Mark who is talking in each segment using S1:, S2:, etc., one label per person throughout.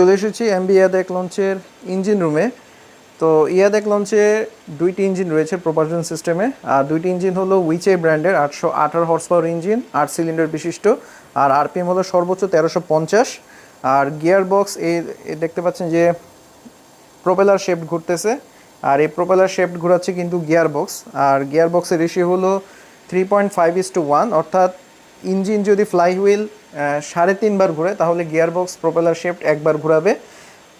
S1: চলে এসেছি এমবি ইয়াদেক লঞ্চের ইঞ্জিন রুমে। তো ইয়াদেক লঞ্চে দুইটি ইঞ্জিন রয়েছে প্রপালশন সিস্টেমে আর দুইটি ইঞ্জিন হলো উইচে ব্র্যান্ডের আটশো আঠারো হর্স পাওয়ার ইঞ্জিন, আট সিলিন্ডার বিশিষ্ট। আর আরপিএম হলো সর্বোচ্চ তেরোশো পঞ্চাশ। আর গিয়ার বক্স এই দেখতে পাচ্ছেন যে প্রোপেলার শেপড ঘুরতেছে। আর এই প্রোপেলার শেপড ঘোরাচ্ছে কিন্তু গিয়ার বক্স আর গিয়ার বক্সের রেশিও হলো three point five is to one অর্থাৎ ইঞ্জিন যদি ফ্লাই হুইল সাড়ে তিনবার ঘুরে, তাহলে গিয়ার বক্স প্রোপেলার শেপড একবার ঘোরাবে।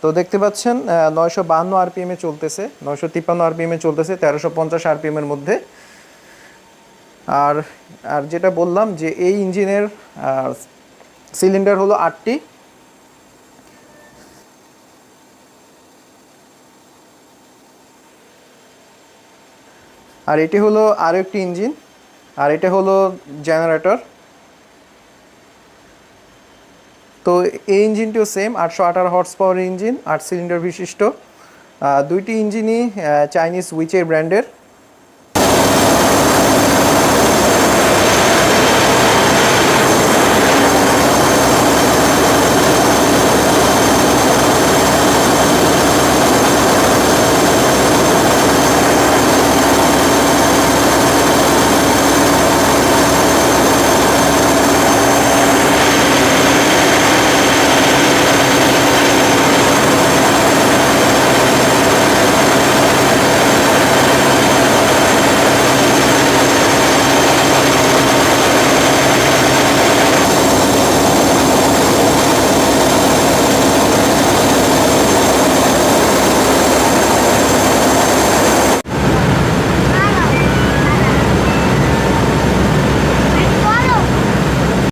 S1: তো দেখতে পাচ্ছেন নয়শো বাহান্ন আরপিএমে চলতেছে, নয়শো তিপ্পান্ন আরপিএমে চলতেছে, তেরোশো পঞ্চাশ আরপিএমের মধ্যে। আর আর যেটা বললাম যে এই ইঞ্জিনের সিলিন্ডার হলো আটটি। আর এটি হলো আরও একটি ইঞ্জিন, আর এটা হলো জেনারেটর তো এই ইঞ্জিনটিও সেম আটশো আঠারো হর্স পাওয়ার ইঞ্জিন আট সিলিন্ডার বিশিষ্ট। দুইটি ইঞ্জিনই চাইনিজ উইচের ব্র্যান্ডের